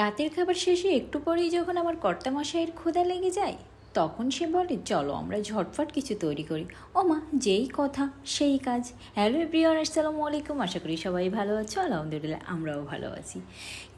রাতের খাবার শেষে একটু পরেই যখন আমার কর্তামশাইয়ের ক্ষুধা লেগে যায়, তখন সে বলে, চলো, আমরা ঝটফট কিছু তৈরি করি। ও মা, যেই কথা, সেই কাজ। হ্যালো এভরিওয়ান, আসসালামু আলাইকুম। আশা করি সবাই ভালো আছো। আলহামদুলিল্লাহ, আমরাও ভালো আছি।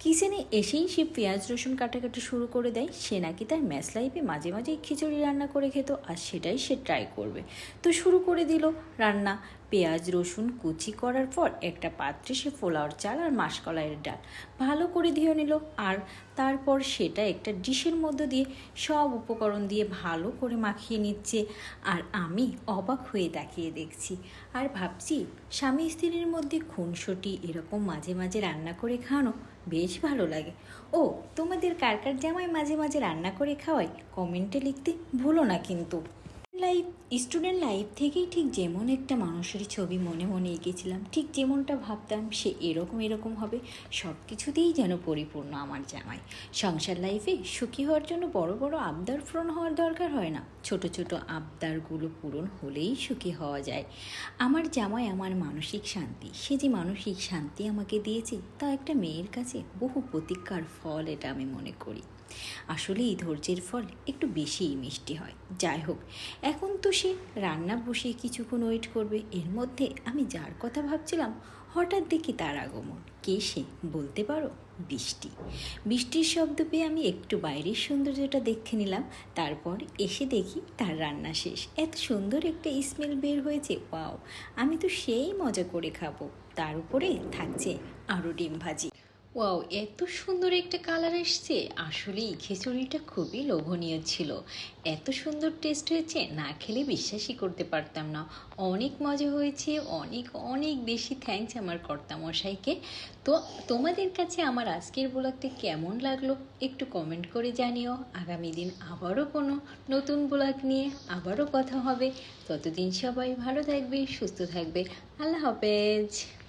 কিচেনে এসেই সে পেঁয়াজ, রসুন কাটাকাটি শুরু করে দেয়। সে নাকি তার ম্যাচ লাইফে মাঝে মাঝে খিচুড়ি রান্না করে খেত, আর সেটাই সে ট্রাই করবে। তো শুরু করে দিল রান্না। পেঁয়াজ, রসুন কুচি করার পর একটা পাত্রে সে পোলাওর চাল আর মাসকলাইয়ের ডাল ভালো করে ধুয়ে নিল আর তারপর সেটা একটা ডিশের মধ্যে দিয়ে সব উপকরণ দিয়ে ভালো করে মাখিয়ে নিচ্ছে আর আমি অবাক হয়ে তাকিয়ে দেখছি আর ভাবছি স্বামী স্ত্রীর মধ্যে খুনসটি এরকম মাঝে মাঝে রান্না করে খাওয়ানো বেশ ভালো লাগে। ও, তোমাদের কার কার জামাই মাঝে মাঝে রান্না করে খাওয়াই কমেন্টে লিখতে ভুলো না কিন্তু। লাইফ স্টুডেন্ট লাইফ থেকেই ঠিক যেমন একটা মানুষের ছবি মনে মনে এঁকেছিলাম, ঠিক যেমনটা ভাবতাম সে এরকম এরকম হবে সব কিছুতেই যেন পরিপূর্ণ আমার জামাই। সংসার লাইফে সুখী হওয়ার জন্য বড় বড় আবদার পূরণ হওয়ার দরকার হয় না, ছোট ছোট আবদারগুলো পূরণ হলেই সুখী হওয়া যায়। আমার জামাই আমার মানসিক শান্তি, সে যে মানসিক শান্তি আমাকে দিয়েছে তা একটা মেয়ের কাছে বহু প্রতীক্ষার ফল এটা আমি মনে করি। আসলে এই ধৈর্যের ফল একটু বেশিই মিষ্টি হয়। যাই হোক, এখন তো সে রান্না বসিয়ে কিছুক্ষণ ওয়েট করবে। এর মধ্যে আমি যার কথা ভাবছিলাম, হঠাৎ দেখি তার আগমন। কে সে বলতে পারো? বৃষ্টি। বৃষ্টির শব্দ পেয়ে আমি একটু বাইরের সৌন্দর্যটা দেখে নিলাম। তারপর এসে দেখি তার রান্না শেষ। এত সুন্দর একটা স্মেল বের হয়েছে, ওয়াও! আমি তো সেই মজা করে খাব। তার উপরে থাকছে আরও ডিম ভাজি। ওয়াও এত সুন্দর একটা কালার এসছে। আসলেই খিচুড়িটা খুবই লোভনীয় ছিল। এত সুন্দর টেস্ট হয়েছে, না খেলে বিশ্বাসই করতে পারতাম না। অনেক মজা হয়েছে, অনেক অনেক বেশি থ্যাঙ্কস আমার কর্তামশাইকে। তো তোমাদের কাছে আমার আজকের ব্লগটি কেমন লাগল, একটু কমেন্ট করে জানিও। আগামী দিন আবারও কোনো নতুন ব্লগ নিয়ে আবারও কথা হবে। ততদিন সবাই ভালো থাকবে, সুস্থ থাকবে। আল্লাহ হাফেজ।